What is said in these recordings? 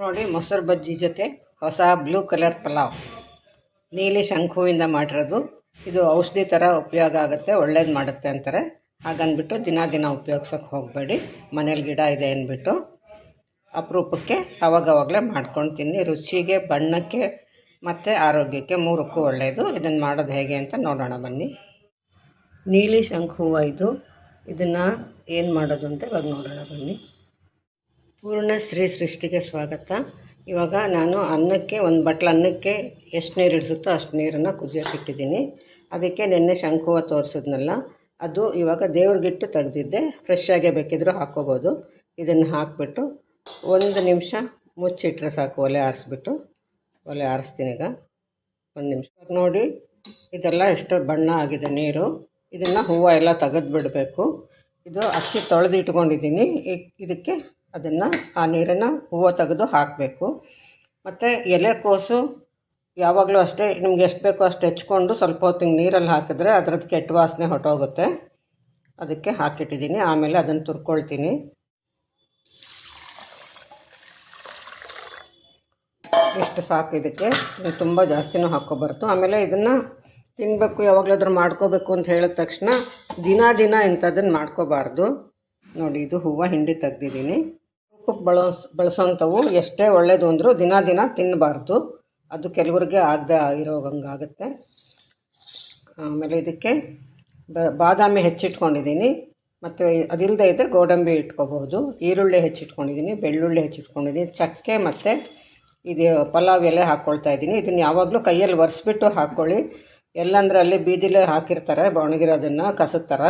ನೋಡಿ ಮೊಸರು ಬಜ್ಜಿ ಜೊತೆ ಹೊಸ ಬ್ಲೂ ಕಲರ್ ಪಲಾವ್. ನೀಲಿ ಶಂಖುವಿಂದ ಮಾಡಿರೋದು. ಇದು ಔಷಧಿ ಥರ ಉಪಯೋಗ ಆಗುತ್ತೆ, ಒಳ್ಳೇದು ಮಾಡುತ್ತೆ ಅಂತಾರೆ. ಹಾಗನ್ಬಿಟ್ಟು ದಿನ ದಿನ ಉಪಯೋಗ್ಸೋಕೆ ಹೋಗಬೇಡಿ. ಮನೇಲಿ ಗಿಡ ಇದೆ ಅಂದ್ಬಿಟ್ಟು. ಅಪರೂಪಕ್ಕೆ ಅವಾಗವಾಗಲೇ ಮಾಡ್ಕೊಂಡು ತಿನ್ನಿ ರುಚಿಗೆ, ಬಣ್ಣಕ್ಕೆ ಮತ್ತು ಆರೋಗ್ಯಕ್ಕೆ ಮೂರಕ್ಕೂ ಒಳ್ಳೆಯದು ಇದನ್ನು ಮಾಡೋದು ಹೇಗೆ ಅಂತ ನೋಡೋಣ ಬನ್ನಿ. ನೀಲಿ ಶಂಖು ಇದು. ಇದನ್ನು ಏನು ಮಾಡೋದು ಅಂತ ಇವಾಗ ನೋಡೋಣ ಬನ್ನಿ. ಪೂರ್ಣ ಸ್ತ್ರೀ ಸೃಷ್ಟಿಗೆ ಸ್ವಾಗತ. ಇವಾಗ ನಾನು ಅನ್ನಕ್ಕೆ ಒಂದು ಬಟ್ಲು ಅನ್ನಕ್ಕೆ ಎಷ್ಟು ನೀರು ಇಡಿಸುತ್ತೋ ಅಷ್ಟು ನೀರನ್ನು ಕುದಿಯೋಕ್ಕಿಟ್ಟಿದ್ದೀನಿ. ಅದಕ್ಕೆ ನಿನ್ನೆ ಶಂಕುವ ತೋರಿಸಿದ್ನಲ್ಲ, ಅದು ಇವಾಗ ದೇವ್ರಿಗಿಟ್ಟು ತೆಗೆದಿದ್ದೆ. ಫ್ರೆಶ್ ಆಗೇ ಬೇಕಿದ್ರೂ ಹಾಕ್ಕೋಬೋದು ಇದನ್ನು ಹಾಕಿಬಿಟ್ಟು ಒಂದು ನಿಮಿಷ ಮುಚ್ಚಿಟ್ರೆ ಸಾಕು, ಒಲೆ ಆರಿಸ್ಬಿಟ್ಟು. ಒಲೆ ಆರಿಸ್ತೀನಿ ಈಗ. ಒಂದು ನಿಮಿಷ. ನೋಡಿ, ಇದೆಲ್ಲ ಎಷ್ಟು ಬಣ್ಣ ಆಗಿದೆ ನೀರು. ಇದನ್ನು ಹೂವು ಎಲ್ಲ ತೆಗೆದು ಬಿಡಬೇಕು ಇದು ಅಕ್ಕಿ ತೊಳೆದು ಇಟ್ಕೊಂಡಿದ್ದೀನಿ. ಇದಕ್ಕೆ ಅದನ್ನು ಆ ನೀರನ್ನು ಹೂವು ತೆಗೆದು ಹಾಕಬೇಕು. ಮತ್ತು ಎಲೆಕೋಸು ಯಾವಾಗಲೂ ಅಷ್ಟೇ, ನಿಮ್ಗೆ ಎಷ್ಟು ಬೇಕೋ ಅಷ್ಟು ಹೆಚ್ಕೊಂಡು ಸ್ವಲ್ಪ ಹೊತ್ತು ನೀರಲ್ಲಿ ಹಾಕಿದ್ರೆ ಅದ್ರದ್ದು ಕೆಟ್ಟ ವಾಸನೆ ಹೊಟ್ಟೋಗುತ್ತೆ ಅದಕ್ಕೆ ಹಾಕಿಟ್ಟಿದ್ದೀನಿ. ಆಮೇಲೆ ಅದನ್ನು ತುರ್ಕೊಳ್ತೀನಿ. ಇಷ್ಟು ಸಾಕು ಇದಕ್ಕೆ. ಇದು ತುಂಬ ಜಾಸ್ತಿನೂ ಹಾಕ್ಕೋಬಾರ್ದು. ಆಮೇಲೆ ಇದನ್ನು ತಿನ್ನಬೇಕು ಯಾವಾಗಲಾದ್ರೂ ಮಾಡ್ಕೋಬೇಕು ಅಂತ ಹೇಳಿದ ತಕ್ಷಣ ದಿನ ದಿನ ಇಂಥದ್ದನ್ನು ಮಾಡ್ಕೋಬಾರ್ದು. ನೋಡಿ, ಇದು ಹೂವು ಹಿಂಡಿ ತೆಗ್ದಿದ್ದೀನಿ. ರೂಪಕ್ಕೆ ಬಳಸ್, ಬಳಸೋಂಥವು ಎಷ್ಟೇ ಒಳ್ಳೆಯದು ಅಂದರೂ ದಿನ ದಿನ ತಿನ್ನಬಾರ್ದು. ಅದು ಕೆಲವ್ರಿಗೆ ಆಗದೆ ಆಗುತ್ತೆ ಆಮೇಲೆ ಇದಕ್ಕೆ ಬಾದಾಮಿ ಹೆಚ್ಚಿಟ್ಕೊಂಡಿದ್ದೀನಿ. ಮತ್ತು ಅದಿಲ್ಲದೆ ಇದ್ದರೆ ಗೋಡಂಬಿ ಇಟ್ಕೋಬಹುದು. ಈರುಳ್ಳಿ ಹೆಚ್ಚಿಟ್ಕೊಂಡಿದ್ದೀನಿ, ಬೆಳ್ಳುಳ್ಳಿ ಹೆಚ್ಚಿಟ್ಕೊಂಡಿದ್ದೀನಿ, ಚಕ್ಕೆ ಮತ್ತು ಇದು ಪಲಾವ್ ಎಲೆ ಹಾಕ್ಕೊಳ್ತಾ ಇದ್ದೀನಿ. ಇದನ್ನು ಯಾವಾಗಲೂ ಕೈಯಲ್ಲಿ ಒರೆಸ್ಬಿಟ್ಟು ಹಾಕ್ಕೊಳ್ಳಿ. ಎಲ್ಲಂದ್ರೆ ಅಲ್ಲಿ ಬೀದಿಲೇ ಹಾಕಿರ್ತಾರೆ ಒಣಗಿರೋದನ್ನು ಕಸದ ಥರ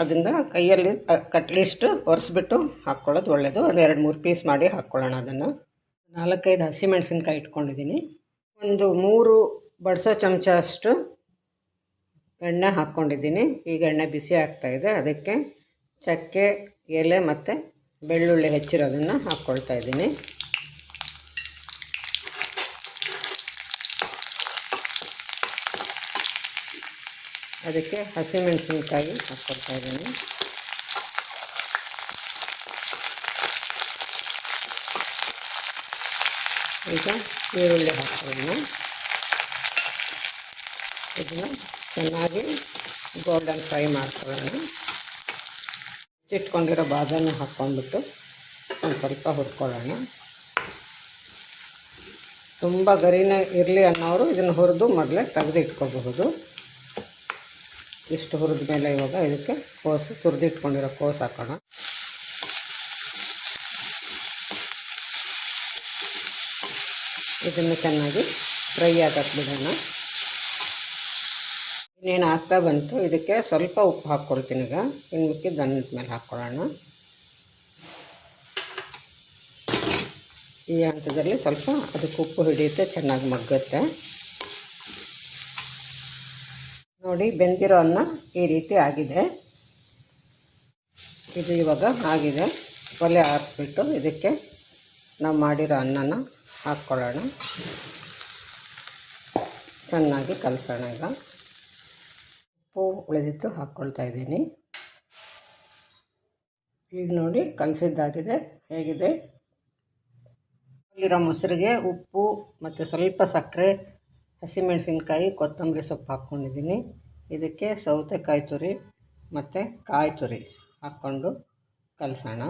ಅದರಿಂದ ಕೈಯಲ್ಲಿ ಕಟ್ಲಿಸ್ಟ್ ಒರೆಸ್ಬಿಟ್ಟು ಹಾಕ್ಕೊಳ್ಳೋದು ಒಳ್ಳೆಯದು ಒಂದು ಎರಡು ಮೂರು ಪೀಸ್ ಮಾಡಿ ಹಾಕ್ಕೊಳ್ಳೋಣ ಅದನ್ನು. ನಾಲ್ಕೈದು ಹಸಿಮೆಣಸಿನ್ಕಾಯಿ ಇಟ್ಕೊಂಡಿದ್ದೀನಿ ಒಂದು ಮೂರು ಬಡಿಸೋ ಚಮಚ ಅಷ್ಟು ಎಣ್ಣೆ ಹಾಕ್ಕೊಂಡಿದ್ದೀನಿ ಈಗ ಎಣ್ಣೆ ಬಿಸಿ ಆಗ್ತಾ ಇದೆ. ಅದಕ್ಕೆ ಚಕ್ಕೆ, ಎಲೆ ಮತ್ತು ಬೆಳ್ಳುಳ್ಳಿ ಹೆಚ್ಚಿರೋದನ್ನು ಹಾಕ್ಕೊಳ್ತಾ ಇದ್ದೀನಿ ಅದಕ್ಕೆ ಹಸಿಮೆಣಸಿನಕಾಯಿ ಹಾಕ್ಕೊಳ್ತಾ ಇದ್ದೀನಿ. ಈಗ ಈರುಳ್ಳಿ ಹಾಕ್ತೀನಿ ಇದನ್ನು ಚೆನ್ನಾಗಿ ಗೋಲ್ಡನ್ ಫ್ರೈ ಮಾಡ್ಕೊಳ್ಳೋಣ. ಇಟ್ಕೊಂಡಿರೋ ಬಾದಾಮಿ ಹಾಕ್ಕೊಂಡ್ಬಿಟ್ಟು ಒಂದು ಸ್ವಲ್ಪ ಹುರ್ಕೊಳ್ಳೋಣ. ತುಂಬ ಗರಿನೇ ಇರಲಿ ಅನ್ನೋರು ಇದನ್ನು ಹುರಿದು ಮೊದಲೇ ತೆಗೆದು ಇಟ್ಕೋಬಹುದು ಇಷ್ಟು ಹುರಿದ ಮೇಲೆ ಇವಾಗ ಇದಕ್ಕೆ ಕೋಸು ತುರಿದಿಟ್ಕೊಂಡಿರೋ ಕೋಸು ಹಾಕೋಣ. ಇದನ್ನು ಚೆನ್ನಾಗಿ ಫ್ರೈ ಆಗಕ್ಕೆ ಬಿಡೋಣ. ಇನ್ನೇನು ಆಗ್ತಾ ಬಂತು, ಇದಕ್ಕೆ ಸ್ವಲ್ಪ ಉಪ್ಪು ಹಾಕ್ಕೊಳ್ತೀನಿ ಈಗ. ಇನ್ನು ಮಿಕ್ಕಿದ್ದು ಮೇಲೆ ಹಾಕ್ಕೊಳ್ಳೋಣ. ಈ ಹಂತದಲ್ಲಿ ಸ್ವಲ್ಪ ಅದಕ್ಕೆ ಉಪ್ಪು ಹಿಡಿಯುತ್ತೆ, ಚೆನ್ನಾಗಿ ಮಗ್ಗುತ್ತೆ. ನೋಡಿ ಬೆಂದಿರೋ ಅನ್ನ ಈ ರೀತಿ ಆಗಿದೆ. ಇದು ಇವಾಗ ಆಗಿದೆ. ಒಲೆ ಆರಿಸ್ಬಿಟ್ಟು ಇದಕ್ಕೆ ನಾವು ಮಾಡಿರೋ ಅನ್ನನ ಹಾಕ್ಕೊಳ್ಳೋಣ. ಚೆನ್ನಾಗಿ ಕಲಸೋಣ ಈಗ. ಉಪ್ಪು ಉಳಿದಿತ್ತು ಹಾಕ್ಕೊಳ್ತಾ ಇದ್ದೀನಿ. ಈಗ ನೋಡಿ ಕಲಸಿದ್ದಾಗಿದೆ, ಹೇಗಿದೆ? ಅಲ್ಲಿರೋ ಮೊಸರಿಗೆ ಉಪ್ಪು ಮತ್ತು ಸ್ವಲ್ಪ ಸಕ್ಕರೆ ಹಸಿಮೆಣಸಿನ್ಕಾಯಿ ಕೊತ್ತಂಬರಿ ಸೊಪ್ಪು ಹಾಕ್ಕೊಂಡಿದ್ದೀನಿ. ಇದಕ್ಕೆ ಸೌತೆಕಾಯಿ ತುರಿ ಮತ್ತು ಕಾಯಿ ತುರಿ ಹಾಕ್ಕೊಂಡು ಕಲಸೋಣ.